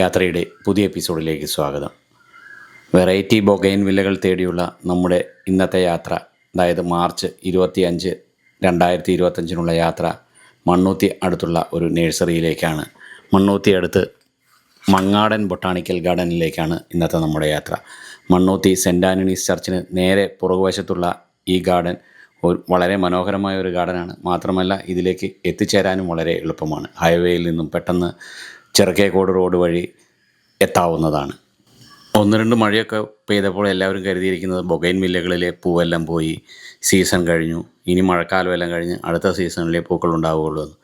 യാത്രയുടെ പുതിയ എപ്പിസോഡിലേക്ക് സ്വാഗതം. വെറൈറ്റി ബൊഗൈൻ വില്ലകൾ തേടിയുള്ള നമ്മുടെ ഇന്നത്തെ യാത്ര അതായത് മാർച്ച് ഇരുപത്തി അഞ്ച് രണ്ടായിരത്തി ഇരുപത്തഞ്ചിനുള്ള യാത്ര മണ്ണൂത്തി അടുത്തുള്ള ഒരു നഴ്സറിയിലേക്കാണ്. മണ്ണൂത്തി അടുത്ത് മങ്ങാടൻ ബൊട്ടാണിക്കൽ ഗാർഡനിലേക്കാണ് ഇന്നത്തെ നമ്മുടെ യാത്ര. മണ്ണൂത്തി സെന്റ് ആന്റണീസ് ചർച്ചിന് നേരെ പുറകുവശത്തുള്ള ഈ ഗാർഡൻ ഒരു വളരെ മനോഹരമായ ഒരു ഗാർഡനാണ്. മാത്രമല്ല ഇതിലേക്ക് എത്തിച്ചേരാനും വളരെ എളുപ്പമാണ്. ഹൈവേയിൽ നിന്നും പെട്ടെന്ന് ചെറുക്കേക്കോട് റോഡ് വഴി എത്താവുന്നതാണ്. ഒന്ന് രണ്ട് മഴയൊക്കെ പെയ്തപ്പോൾ എല്ലാവരും കരുതിയിരിക്കുന്നത് ബൊഗൈൻ വില്ലകളിലെ പൂവെല്ലാം പോയി. സീസൺ കഴിഞ്ഞു. ഇനി മഴക്കാലം എല്ലാം കഴിഞ്ഞ് അടുത്ത സീസണിലെ പൂക്കൾ ഉണ്ടാവുകയുള്ളൂ എന്ന്.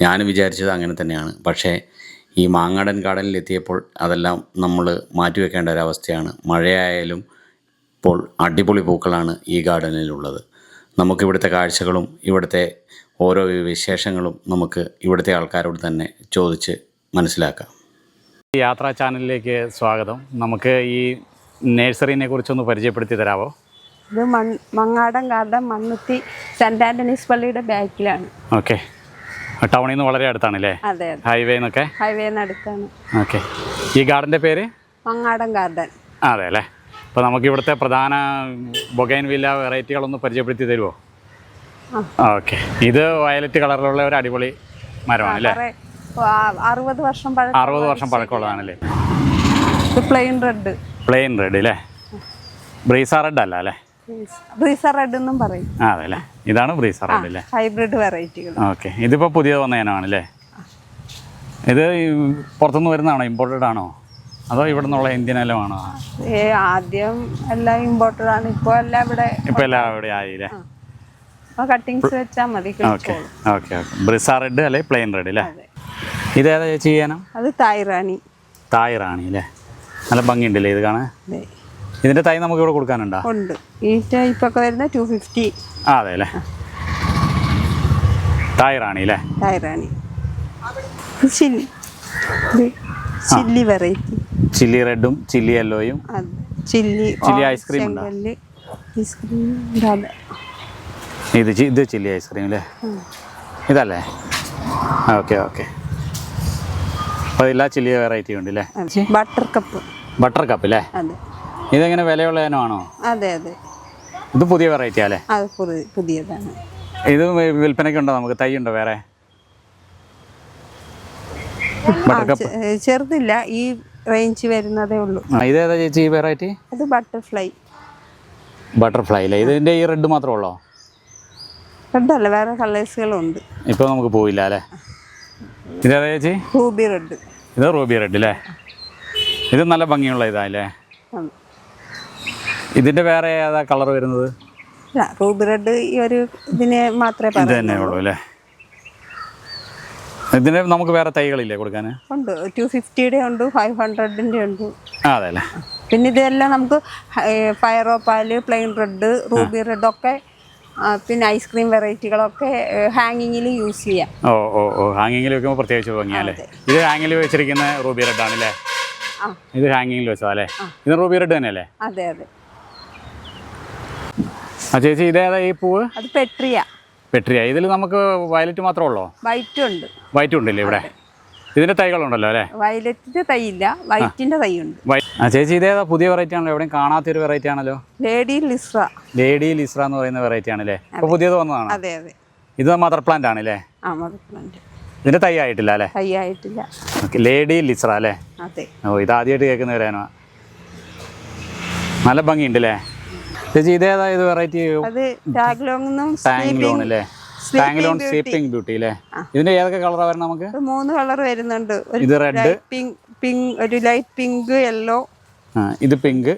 ഞാനും വിചാരിച്ചത് അങ്ങനെ തന്നെയാണ്. പക്ഷേ ഈ മാങ്ങാടൻ ഗാർഡനിൽ എത്തിയപ്പോൾ അതെല്ലാം നമ്മൾ മാറ്റിവെക്കേണ്ട ഒരവസ്ഥയാണ് മഴയായാലും ഇപ്പോൾ അടിപൊളി പൂക്കളാണ് ഈ ഗാർഡനിലുള്ളത്. നമുക്കിവിടുത്തെ കാഴ്ചകളും ഇവിടുത്തെ ഓരോ വിശേഷങ്ങളും നമുക്ക് ഇവിടുത്തെ ആൾക്കാരോട് തന്നെ ചോദിച്ച് മനസ്സിലാക്കാം. യാത്രാ ചാനലിലേക്ക് സ്വാഗതം. നമുക്ക് ഈ നഴ്സറിനെ കുറിച്ചൊന്ന് പരിചയപ്പെടുത്തി തരാമോ ഇത് മൺ Mangadan garden Mannuthy saint Antony's പള്ളിയുടെ ബാക്കിലാണ്. ഓക്കെ. ടൗണിൽ നിന്ന് വളരെ അടുത്താണല്ലേ? അതെ അതെ. ഹൈവേ എന്നൊക്കെ? ഹൈവേ അടുത്താണ്. ഓക്കെ. ഈ ഗാർഡന്റെ പേര്? മങ്ങാടം ഗാർഡൻ അതെ അല്ലേ? അപ്പോൾ നമുക്ക് ഇവിടുത്തെ പ്രധാന ബൊഗൈൻ വില്ല വെറൈറ്റികളൊന്ന് പരിചയപ്പെടുത്തി തരുമോ ഓക്കെ. ഇത് വയലറ്റ് കളറിലുള്ള ഒരു അടിപൊളി മരമാണ് അല്ലേ അറുപത് വർഷം പഴക്കം അറുപത് വർഷം പഴക്കമുള്ളതാണല്ലേ? പ്ലെയിൻ റെഡ് പ്ലെയിൻ റെഡ് അല്ലേ ബ്രീസ റെഡ് അല്ല അല്ലേ? ബ്രീസർ റെഡ് എന്നും പറയും. ആ അതെ അല്ലേ ഇതാണ് ബ്രീസ റെഡ് അല്ലേ ഹൈബ്രിഡ് വെറൈറ്റികൾ ഓക്കെ ഇതിപ്പോ പുതിയത് വന്ന ഇനമാണല്ലേ? ഇത് പുറത്തുനിന്ന് വരുന്നതാണോ? ഇമ്പോർട്ടഡ് ആണോ? അതോ ഇവിടെ നിന്നുള്ള ഇന്ത്യൻ ആണോ? ഏ ആദ്യം എല്ലാം ഇമ്പോർട്ടഡ് ആണ്. ഇപ്പോൾ എല്ലാം ഇവിടെ ഇപ്പോൾ എല്ലാം ഇവിടെ ആയില്ലേ? ആ. കട്ടിങ്സ് വെച്ചാൽ മതി ഓക്കെ ഓക്കേ ബ്രിസ റെഡ് അല്ലെ? പ്ലെയിൻ റെഡ് അല്ലേ ഇതേതാ ചേച്ചി ചെയ്യാനോ? അത് തായ്റാണി തായ് റാണി അല്ലേ? നല്ല ഭംഗിയുണ്ടല്ലേ ഇത് കാണാൻ? ഇതിന്റെ തൈ നമുക്ക് ഇവിടെ കൊടുക്കാനുണ്ടോ? ഉണ്ട്. ഈ ടൈപ്പൊക്കെ വരുന്ന ടു ഫിഫ്റ്റി ആ അതെ അല്ലേ? തായ് റാണി അല്ലേ? തായ്റാണി ചില്ലി. ഇത് ചില്ലി വെറൈറ്റി ചില്ലി റെഡും ചില്ലി യെല്ലോയും. ചില്ലി ചില്ലി ഐസ്ക്രീം ഉണ്ടോ? ഇത് ഇത് ചില്ലി ഐസ്ക്രീം അല്ലേ? ഇതല്ലേ? Okay okay. അപ്പോൾ എല്ലാ ചില്ലി വെറൈറ്റി ഉണ്ട് അല്ലേ ബട്ടർ കപ്പ് ബട്ടർ കപ്പ് അല്ലേ ഇതെങ്ങനെ വിലയുള്ള ഇനമാണോ? അതെ അതെ. ഇത് പുതിയ വെറൈറ്റി അല്ലേ അത് പുതിയതാണ്. ഇത് വി- വിൽപ്പനയ്ക്കുണ്ടോ നമുക്ക്? തൈ ഉണ്ടോ വേറെ? ചെറുതില്ല. ഈ റേഞ്ച് വരുന്നതേ ഉള്ളൂ. ഇതേതാ ചേച്ചി ഈ വെറൈറ്റി അത് ബട്ടർഫ്ലൈ ബട്ടർഫ്ലൈ അല്ലേ ഇതിന്റെ ഈ റെഡ് മാത്രമേ ഉള്ളോ? റെഡ് അല്ല വേറെ കളേഴ്സുകളും ഉണ്ട് ഇപ്പോൾ നമുക്ക് പോയില്ല അല്ലേ ഇതേതാ ചേച്ചി? റൂബി റെഡ് ഇത് റൂബി റെഡ് അല്ലേ ഇത് നല്ല ഭംഗിയുള്ള ഇതാ അല്ലേ ഇതിന്റെ വേറെ ഏതാ കളർ വരുന്നത്? റൂബി റെഡ് ഈ ഒരു ഇതിനെ മാത്രമേ ഇത് തന്നെ ഉള്ളൂ അല്ലേ ഇതിന് നമുക്ക് വേറെ തൈകളില്ലേ കൊടുക്കാൻ? ഉണ്ട് ടു ഫിഫ്റ്റിയുടെ ഉണ്ട് ഫൈവ് ഹൺഡ്രഡിന്റെ ഉണ്ട്. അതെ അല്ലേ പിന്നെ ഇതെല്ലാം നമുക്ക് ഫയറോ പാൽ പ്ലെയിൻ റെഡ് റൂബി റെഡ് ഒക്കെ പിന്നെ ഐസ്ക്രീം വെറൈറ്റികളൊക്കെ ഹാങ്ങിങ്ങിൽ യൂസ് ചെയ്യാം. ഓ ഓ ഓ ഹാങ്ങിങ്ങിൽ വെക്കുമ്പോൾ പ്രത്യേകിച്ച് ഭംഗിയാലേ ഇത് ഹാങ്ങിൽ വെച്ചിരിക്കുന്ന റൂബി റെഡ് ആണല്ലേ? ആ. ഇത് ഹാങ്ങിങ്ങിൽ വെച്ചോ അല്ലേ? ഇത് റൂബി റെഡ് തന്നെയല്ലേ? അതെ അതെ. ആ ചേച്ചി ഇതേതാ ഈ പൂവ്? അത് പെട്രിയ. പെട്രിയ. ഇതിൽ നമുക്ക് വയലറ്റ് മാത്രമേ ഉള്ളോ? വൈറ്റ് ഉണ്ട്. വൈറ്റ് ഉണ്ടല്ലേ ഇവിടെ? ഇതിന്റെ തൈകളുണ്ടല്ലോ അല്ലേ? വയലറ്റിന്റെ തൈ ഇല്ല വൈറ്റിന്റെ തൈ ഉണ്ട് ചേച്ചി ഇതേതാ പുതിയ വെറൈറ്റി ആണല്ലോ? എവിടെയും കാണാത്ത ഒരു വെറൈറ്റി ആണല്ലോ? ലേഡി ലിസ്ര. ലേഡി ലിസ്ര എന്ന് പറയുന്ന വെറൈറ്റി ആണല്ലേ? അപ്പൊ പുതിയത് വന്നതാണ്? അതെ അതെ. ഇത് മദർ പ്ലാന്റ് ആണല്ലേ? ആ മദർ പ്ലാന്റ് ഇതിന്റെ തൈ ആയിട്ടില്ല അല്ലേ? തൈ ആയിട്ടില്ല. ലേഡി ലിസ്ര അല്ലേ? അതെ. ഓ ഇത് ആദ്യമായിട്ട് കേൾക്കുന്ന വരാനോ നല്ല ഭംഗിയുണ്ട് അല്ലേ? ചേച്ചി ഇതേതാ ഇത് വെറൈറ്റി അത് ടാങ്ലോൺ അല്ലേ? ടാങ്ലോൺ സ്ലീപ്പിംഗ് ബ്യൂട്ടി അല്ലേ ഇതിന്റെ ഏതൊക്കെ കളറാണ് വരുന്നത് നമുക്ക്? മൂന്ന് കളർ വരുന്നുണ്ട്. ഇത് റെഡ് പിങ്ക് പിങ്ക് ഒരു ലൈറ്റ് പിങ്ക് യെല്ലോ ഇത് പിങ്ക്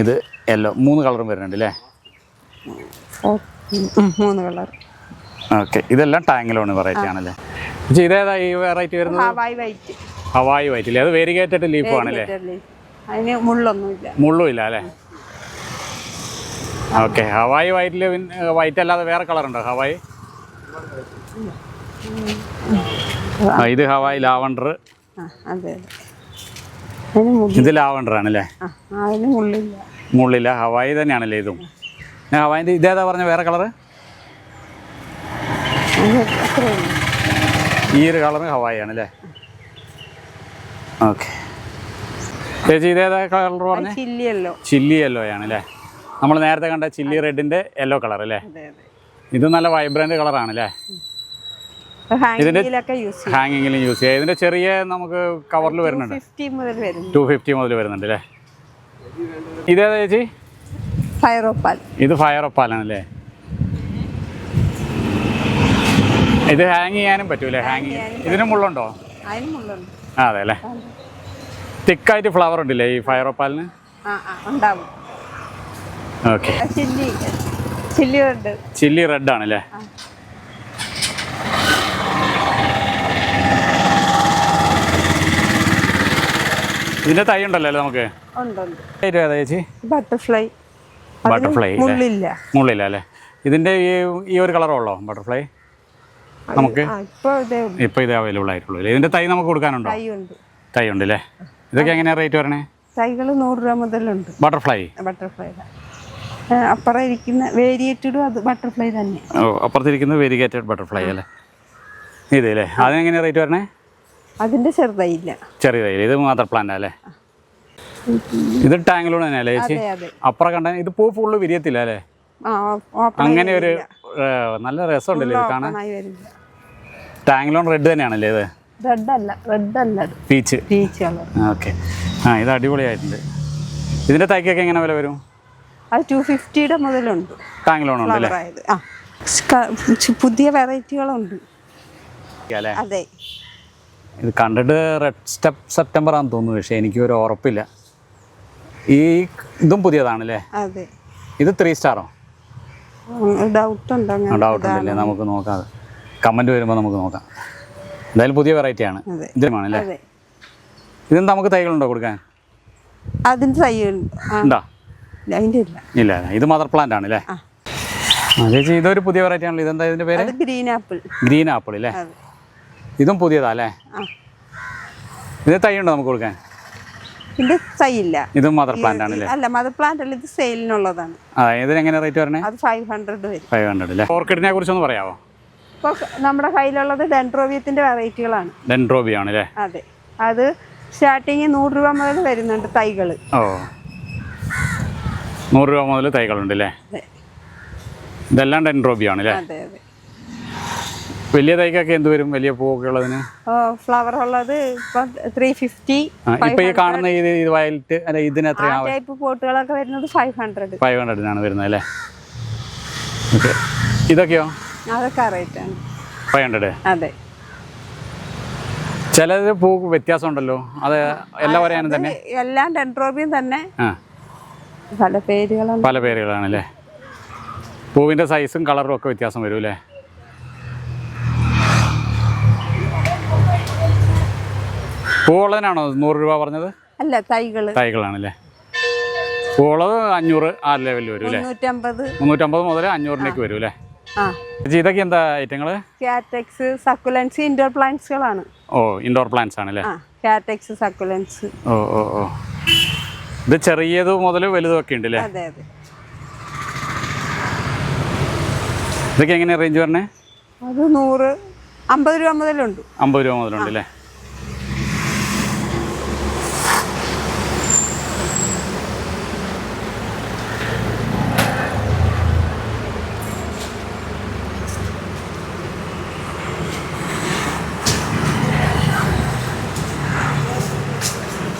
ഇത് യെല്ലോ മൂന്ന് കളറും വരുന്നുണ്ട് അല്ലേ മൂന്ന് കളർ ഓക്കെ ഇതെല്ലാം ടാങ്കിലോൺ വെറൈറ്റി ആണല്ലേ? ഇതേതാ ഈ വെറൈറ്റി വരുന്നത്? ഹവായ് വൈറ്റ് ഹവായി വൈറ്റ് അല്ലേ അത് വേരിഗേറ്റഡ് ലീഫ് ആണല്ലേ? അതിന് മുള്ളൊന്നുമില്ല. മുള്ളും ഇല്ല അല്ലേ ഓക്കെ ഹവായി വൈറ്റിൽ വൈറ്റ് അല്ലാതെ വേറെ കളർ ഉണ്ടോ ഹവായി? ഇത് ഹവായി ലാവണ്ടർ. ഇത് ലാവണ്ടർ ആണല്ലേ? മുള്ളില്ല ഹവായി തന്നെയാണല്ലേ ഇതും. ഹവായി ഹവായിന്റെ ഇതേതാ പറഞ്ഞ വേറെ കളറ് ഈ ഒരു കളറ് ഹവായി ആണല്ലേ? ഓക്കെ. ചേച്ചി ഇതേതാ കളർ പറഞ്ഞു? ചില്ലിയല്ലോ ചില്ലി യെല്ലോ ആണ് അല്ലേ? നമ്മൾ നേരത്തെ കണ്ട ചില്ലി റെഡിന്റെ യെല്ലോ കളർ അല്ലേ? ഇത് നല്ല വൈബ്രന്റ് കളറാണ് അല്ലേ? ഇതിന്റെ ഹാങ്ങിങ്ങിലും യൂസ് ചെയ്യാം. ഇതിന്റെ ചെറിയ നമുക്ക് കവറിൽ വരുന്നുണ്ട്. ടു ഫിഫ്റ്റി മുതൽ വരുന്നുണ്ട്. അല്ലേ? ഇതേതാ ചേച്ചി? ഫയർ ഒപ്പാൽ ഇത് ഫയർ ഒപ്പാലാണ് അല്ലേ? ഇത് ഹാങ് ചെയ്യാനും പറ്റൂലേ ഹാങ് ഇതിന് മുള്ളുണ്ടോ? അതെ അല്ലേ. തിക്കായിട്ട് ഫ്ലവർ ഉണ്ടല്ലേ ഈ ഫയർ ഒപ്പാലിന് ഉണ്ടാവും. ഓക്കെ. ചില്ലി. ചില്ലി ഉണ്ട് ചില്ലി റെഡ് ആണല്ലേ? ഇതിന്റെ തൈ ഉണ്ടല്ലോ അല്ലേ നമുക്ക്? ചേച്ചി? Butterfly butterfly മുള്ളില്ല. മുള്ളില്ല അല്ലേ? ഇതിന്റെ ഈ ഈ ഒരു കളറേ ഉള്ളോ ബട്ടർഫ്ലൈ നമുക്ക്? ഇപ്പൊ ഇതേ അവൈലബിൾ ആയിട്ടുള്ളൂ ഇതിന്റെ തൈ നമുക്ക് കൊടുക്കാനുണ്ടോ? തൈ ഉണ്ട്. അല്ലേ? ഇതൊക്കെ എങ്ങനെയാ റേറ്റ് വരണേ? തൈകൾ നൂറ് രൂപ മുതലുണ്ട്. ബട്ടർഫ്ലൈ ബട്ടർഫ്ലൈയുടെ അപ്പുറം ഇരിക്കുന്ന വേരിയേറ്റഡും അത് ബട്ടർഫ്ലൈ തന്നെ. ഓ അപ്പുറത്തിരിക്കുന്നത് വെരിഗേറ്റഡ് ബട്ടർഫ്ലൈ അല്ലേ? ഇത് അല്ലേ അതിനെങ്ങനെയാ റേറ്റ് വരണേ? അതിന്റെ ചെറുതായില്ല. ചെറിയതായില്ല? ഇത് മാത്രം പ്ലാന്റ് അല്ലേ? ഇത് ടാങ്കിലൂടെ തന്നെ അല്ലേ ചേച്ചി? അപ്പുറം കണ്ട ഇത് പൂ ഫുള്ള് വിരിയത്തില്ല അല്ലേ? അങ്ങനെ ഒരു നല്ല രസമുണ്ടല്ലേ ഇത് കാണാൻ? ടാങ്കിലോൺ റെഡ് തന്നെയാണല്ലേ ഇത്? റെഡ് അല്ല റെഡ് അല്ല പീച്ച് പീച്ച് കളർ. ഓക്കെ ആ ഇത് അടിപൊളിയായിട്ടുണ്ട്. ഇതിന്റെ തൈക്കൊക്കെ എങ്ങനെ വില വരും? അത് ടു ഫിഫ്റ്റിയുടെ മുതലുണ്ട്. ഉണ്ട് അല്ലേ ഫ്ലവർ ആ. പുതിയ വെറൈറ്റികളുണ്ട് അല്ലേ അതെ. ഇത് കണ്ടിട്ട് റെഡ് സ്റ്റെപ്പ് സെപ്റ്റംബർ ആണെന്ന് തോന്നുന്നു പക്ഷേ എനിക്ക് ഒരു ഉറപ്പില്ല. ഈ ഇതും പുതിയതാണല്ലേ? അതെ. ഇത് ത്രീ സ്റ്റാറോ ഡൗട്ട് ഉണ്ട് അങ്ങനെ ഡൗട്ട് ഉണ്ടല്ലേ? നമുക്ക് നോക്കാം. കമന്റ് കമന്റ് വരുമ്പോൾ നമുക്ക് നോക്കാം. എന്തായാലും പുതിയ വെറൈറ്റി ആണ്. അതെ. ഇതിന് അതെ. ഇതെന്താ നമുക്ക് തൈകളുണ്ടോ കൊടുക്കാൻ? അതിന് തൈ ഉണ്ട്? ഇല്ല. ഇത് മദർ പ്ലാന്റ് ആണ് ചേച്ചി ഇതൊരു പുതിയ വെറൈറ്റി ആണല്ലോ. ഇതെന്താ ഇതിന്റെ പേര്? Green apple. ഗ്രീൻ ആപ്പിൾ അല്ലേ ഇതും പുതിയതാ അല്ലേ ഇത് തൈ ഉണ്ടോ നമുക്ക് കൊടുക്കാൻ? ഇത് തൈ ഇല്ല. ഇതും മദർ പ്ലാന്റ് ആണ് അല്ല മദർ പ്ലാന്റ് അല്ല ഇത് സെയിലിനുള്ളതാണ് ഇതിനെങ്ങനെ റേറ്റ് വരണേ? അത് ഫൈവ് ഹൺഡ്രഡ് വരും. ഫൈവ് ഹൺഡ്രഡ് അല്ലേ ഓർക്കിഡിനെ കുറിച്ചൊന്ന് പറയാമോ ഇപ്പോൾ നമ്മുടെ കയ്യിലുള്ളത് ഡെൻഡ്രോബിയത്തിന്റെ വെറൈറ്റികളാണ്. ഡെൻഡ്രോബിയാണ് അതെ. അത് സ്റ്റാർട്ടിങ് നൂറ് രൂപ മുതൽ വരുന്നുണ്ട് തൈകൾ ഓ. നൂറ് രൂപ മുതൽ തൈകളുണ്ട് അല്ലേ ഇതെല്ലാം ടെൻ അതെ അതെ. വലിയ തൈക്കൊക്കെ എന്ത് വരും? വലിയ പൂവൊക്കെ ഉള്ളതിന്? ഫ്ലവർ ഉള്ളത് ഇപ്പം ത്രീ ഫിഫ്റ്റി ഇപ്പൊ ഈ കാണുന്ന ഇത് ഇത് വയലറ്റ് അല്ല ഇതിന് എത്രയാണ് ടൈപ്പ് പോട്ടുകളൊക്കെ വരുന്നത് ഫൈവ് ഹൺഡ്രഡ് ഫൈവ് ഹൺഡ്രഡിനാണ് വരുന്നത് അല്ലേ? ഓക്കെ ഇതൊക്കെയോ? അതൊക്കെ ഫൈവ് ഹൺഡ്രഡ് അതെ. ചിലത് പൂ വ്യത്യാസം ഉണ്ടല്ലോ അത് എല്ലാ പറയാനും തന്നെ? എല്ലാം ഡെൻഡ്രോബിയും തന്നെ. ആ. പല പേരുകളാണ്. പല പേരുകളാണല്ലേ? പൂവിന്റെ സൈസും കളറും ഒക്കെ വ്യത്യാസം വരും അല്ലേ പൂവുള്ളതിനാണോ നൂറ് രൂപ പറഞ്ഞത്? അല്ല തൈകൾ തൈകളാണല്ലേ? പൂവുള്ളത് അഞ്ഞൂറ് ആ ലെവലിൽ വരും അല്ലേ മുന്നൂറ്റമ്പത്. മുതൽ അഞ്ഞൂറിലേക്ക് വരും അല്ലേ ഇതൊക്കെ എന്താ ഐറ്റങ്ങൾ കാറ്റക്സ് സക്കുലൻസ് ഇൻഡോർ പ്ലാന്റ്സുകളാണ് ഓ ഇൻഡോർ പ്ലാന്റ്സ് ആണല്ലേ? കാറ്റക്സ് സക്കുലൻസ് ഓ ഓ ഓ. ഇത് ചെറിയത് മുതൽ വലുതും ഒക്കെ ഉണ്ട് അല്ലേ അതെ അതെ. ഇതൊക്കെ എങ്ങനെയാണ് റേഞ്ച് പറഞ്ഞേ? അത് നൂറ് അമ്പത് രൂപ മുതലുണ്ട്. അമ്പത് രൂപ മുതലുണ്ട് അല്ലേ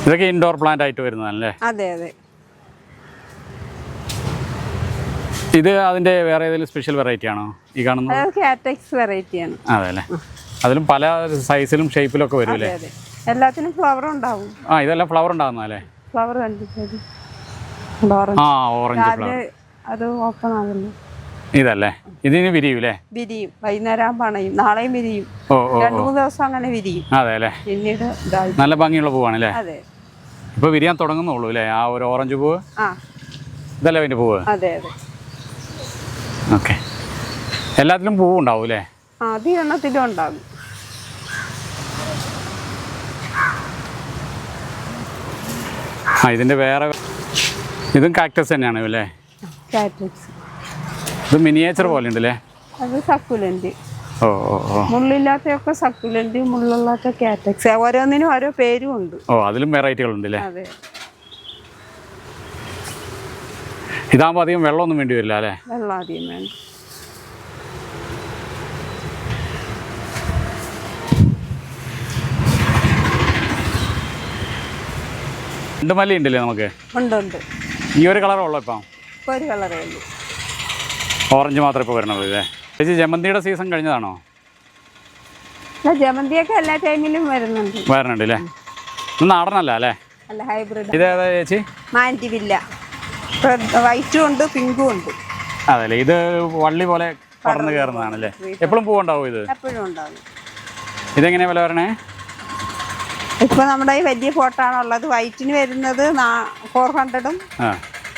ഇതൊക്കെ ഇൻഡോർ പ്ലാന്റ് ആയിട്ട് വരുന്നതാണല്ലേ? അതെ അതെ. ഇത് അതിന്റെ വേറെ ഏതെങ്കിലും സ്പെഷ്യൽ വെറൈറ്റി ആണോ ഈ കാണുന്നത്? കാറ്റക്സ് വെറൈറ്റിയാണ് അതെ അല്ലേ അതിലും പല സൈസിലും ഷേപ്പിലും ഒക്കെ വരും അല്ലേ എല്ലാത്തിനും ഫ്ലവർ ഉണ്ടാവും. ആ ഇതെല്ലാം ഫ്ലവർ ഉണ്ടാകുന്നതല്ലേ ഫ്ലവർ ആ ഓറഞ്ച് ഫ്ലവർ അത് ഓപ്പൺ ആകുന്നു ഇതല്ലേ? ഇതിന് വിരിയൂലേ? വിരിയും. വൈകുന്നേരം പണയും. നാളെയും വിരിയും. രണ്ടു മൂന്ന് ദിവസം അങ്ങനെ വിരിയും. അതെ അല്ലേ പിന്നീട് നല്ല ഭംഗിയുള്ള പൂവാണല്ലേ? അതെ. ഇപ്പോൾ വിരിയാൻ തുടങ്ങുന്നുള്ളൂ അല്ലേ? ആ ഒരു ഓറഞ്ച് പൂവ്? ഇതല്ലേ അതിന്റെ പൂവ്? അതെ അതെ. ഓക്കെ. എല്ലാത്തിലും പൂവ് ഉണ്ടാവും അല്ലേ? ആ അത് എണ്ണത്തിലും ഉണ്ടാകും ആ ഇതിന്റെ വേറെ ഇതും കാക്ടസ് തന്നെയാണ് അല്ലേ? ഇത് മിനിയേച്ചർ പോലെ ഉണ്ടല്ലേ? അത് സക്കുലന്റ് മുള്ളില്ലാത്തതൊക്കെ സക്കുലന്റ് മുള്ളില്ലാത്ത കാറ്റക്സ് ഓരോന്നിനും ഓരോ പേരും ഉണ്ട്. ഓ അതിലും വെറൈറ്റികളുണ്ട് അല്ലേ അതെ. ഇതാകുമ്പോൾ അധികം വെള്ളമൊന്നും വേണ്ടി വരില്ല അല്ലേ? വെള്ളം അധികം വേണം രണ്ട് മല്ലി ഉണ്ടല്ലേ നമുക്ക്? ഉണ്ട് ഉണ്ട്. ഈ ഒരു കളറേ ഉള്ളൂ ഇപ്പം? ഇപ്പൊ ഒരു കളറേ ഉള്ളൂ. ഓറഞ്ച് മാത്രമേ ഇപ്പോൾ വരണുള്ളൂ അല്ലേ? ചേച്ചി ജമന്തിയുടെ സീസൺ കഴിഞ്ഞതാണോ? ജമന്തിയൊക്കെ എല്ലാ ടൈമിലും വരുന്നുണ്ട്. വരുന്നുണ്ട് അല്ലേ നാടനല്ല അല്ലേ അല്ല ഹൈബ്രിഡ് ഇതേതാ ചേച്ചി? മാന്റിവില്ല വൈറ്റും ഉണ്ട് പിങ്കും ഉണ്ട്. അതല്ലേ ഇത് വള്ളി പോലെ പടർന്ന് കയറുന്നതാണല്ലേ എപ്പോഴും പൂവുണ്ടാവും ഇത്? എപ്പോഴും ഉണ്ടാവും. ഇതെങ്ങനെയാ വില വരണേ? ഇപ്പൊ നമ്മുടെ ഈ വലിയ ഫോട്ടാണുള്ളത് വൈറ്റിന് വരുന്നത് ഫോർ ഹൺഡ്രഡും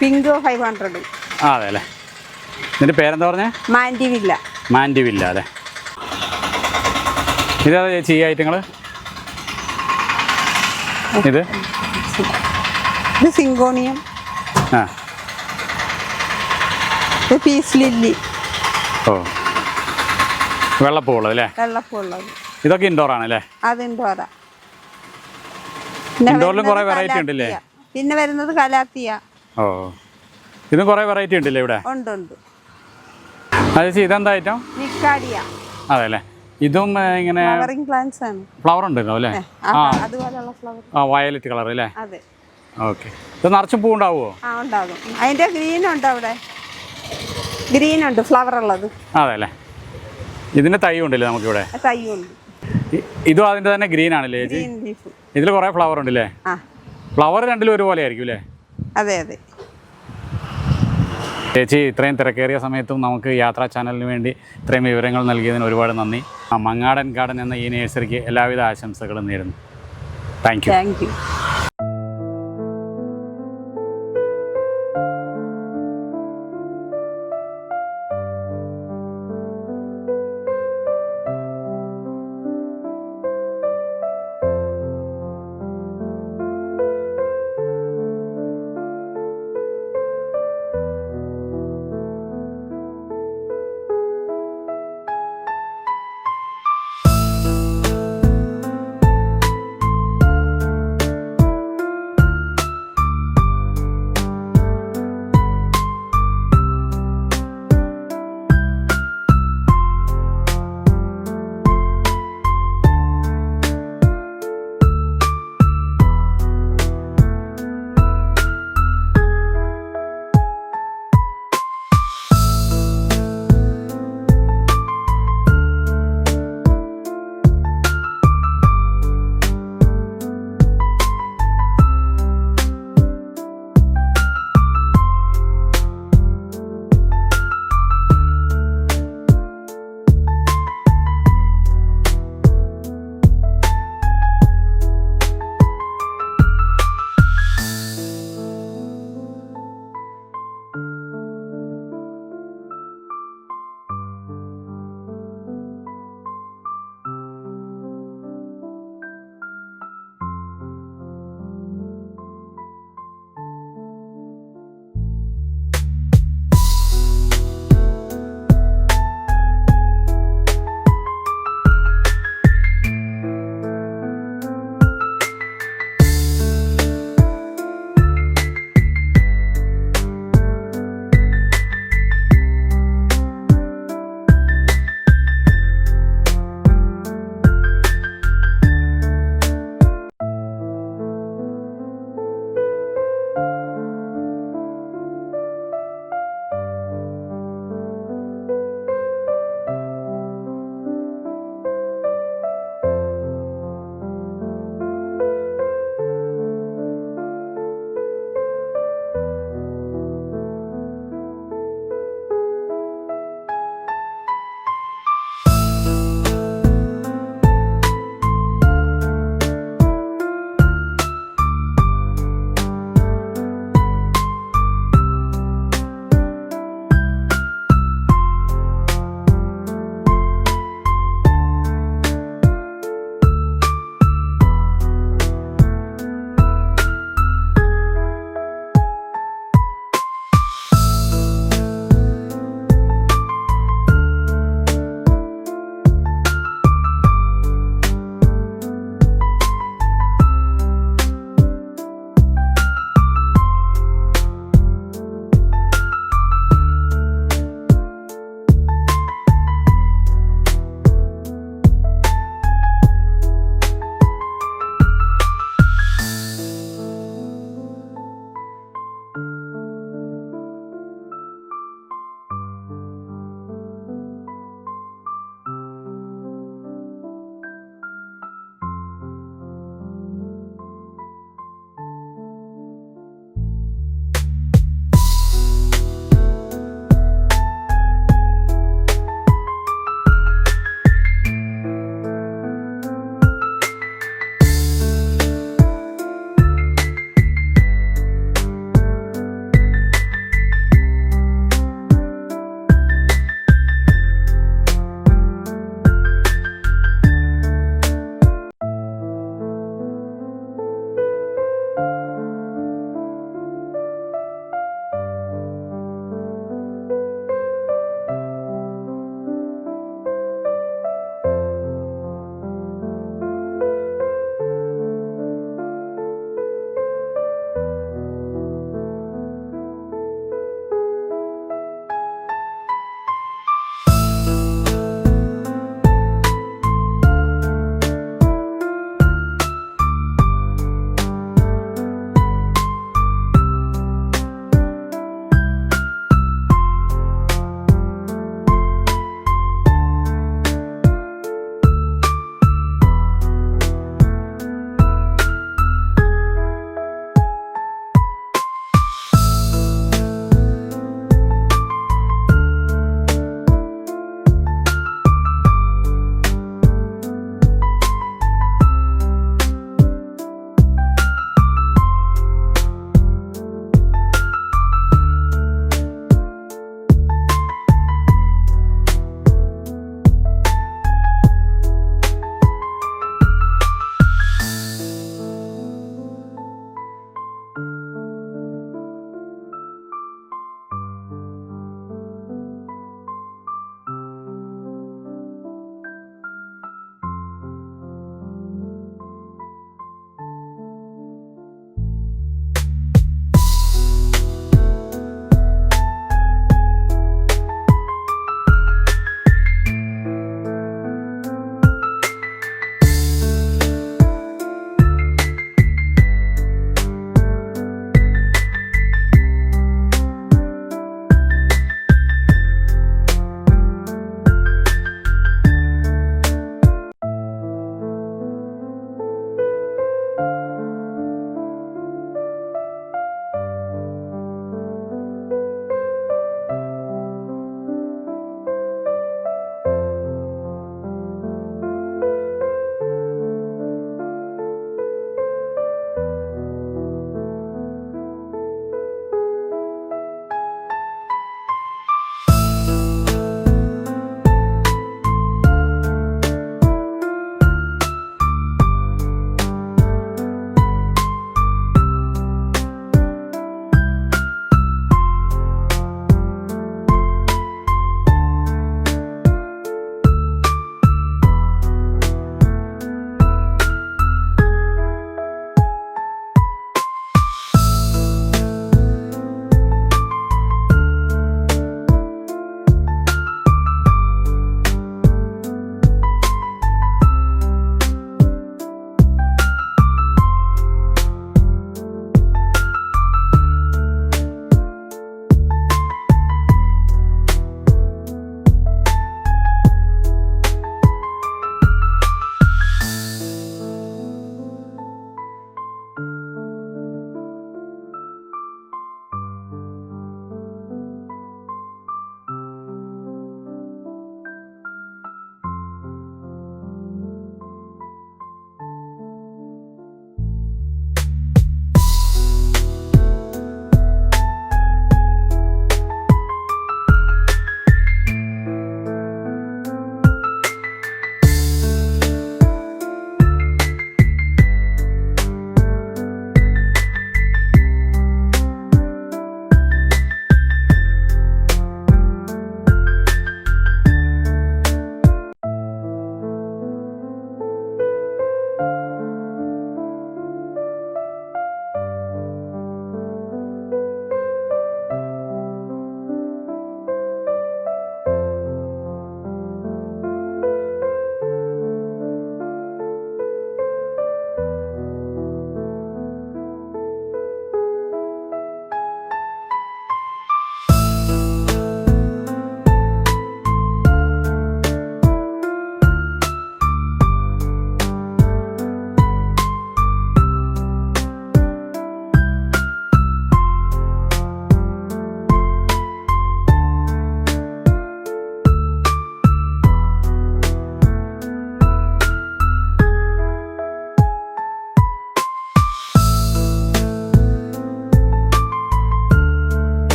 പിങ്ക് ഫൈവ് ഹൺഡ്രഡും അതെ അല്ലേ ഇതിന്റെ പേരെന്താ പറഞ്ഞേ? മാൻഡിവില്ല മാൻഡിവില്ല അല്ലേ? ഇതാ ചേച്ചി ഈ ഐറ്റങ്ങൾ ഇത്? ഇത് സിങ്കോണിയം. ആ. ഇത് പീസ് ലില്ലി. ഓ. വെള്ളപ്പൂവുള്ളത് അല്ലേ? വെള്ളപ്പുള്ളത് ഇതൊക്കെ ഇൻഡോർ ആണല്ലേ അത് ഇൻഡോറാ ഇൻഡോറിലും കുറേ വെറൈറ്റി ഉണ്ടല്ലേ? പിന്നെ വരുന്നത് കലാത്തിയ. ഓ. ഇതും കുറേ വെറൈറ്റി ഉണ്ടല്ലേ ഇവിടെ? ഉണ്ട് ഉണ്ട്. ചേച്ചി ഇതെന്താ ഐറ്റം അതെ അല്ലേ ഇതും ഇങ്ങനെ ഫ്ലവർ ഉണ്ടല്ലോ അല്ലേ? ആ, വയലറ്റ് കളർ അല്ലേ? അതെ. ഓക്കെ. ഇത് നിറച്ച് പൂ ഉണ്ടാവുമോ അതിന്റെ ഗ്രീൻ ഉണ്ട് അവിടെ. ഗ്രീൻ ഉണ്ട് ഫ്ലവർ ഉള്ളത്. അതെ അല്ലേ ഇതിന്റെ തൈ ഉണ്ടല്ലേ നമുക്കിവിടെ? ഇവിടെ ഉണ്ട്. ഇതും അതിന്റെ തന്നെ ഗ്രീൻ ആണല്ലേ ഇതിൽ കുറെ ഫ്ലവർ ഉണ്ടല്ലേ? ഫ്ലവർ രണ്ടിലും ഒരുപോലെ ആയിരിക്കും അല്ലേ? അതെ അതെ. ചേച്ചി ഇത്രയും തിരക്കേറിയ സമയത്തും നമുക്ക് യാത്രാ ചാനലിന് വേണ്ടി ഇത്രയും വിവരങ്ങൾ നൽകിയതിന് ഒരുപാട് നന്ദി. മങ്ങാടൻ ഗാർഡൻ എന്ന ഈ നേഴ്സറിക്ക് എല്ലാവിധ ആശംസകളും നേരുന്നു. Thank you. Thank you.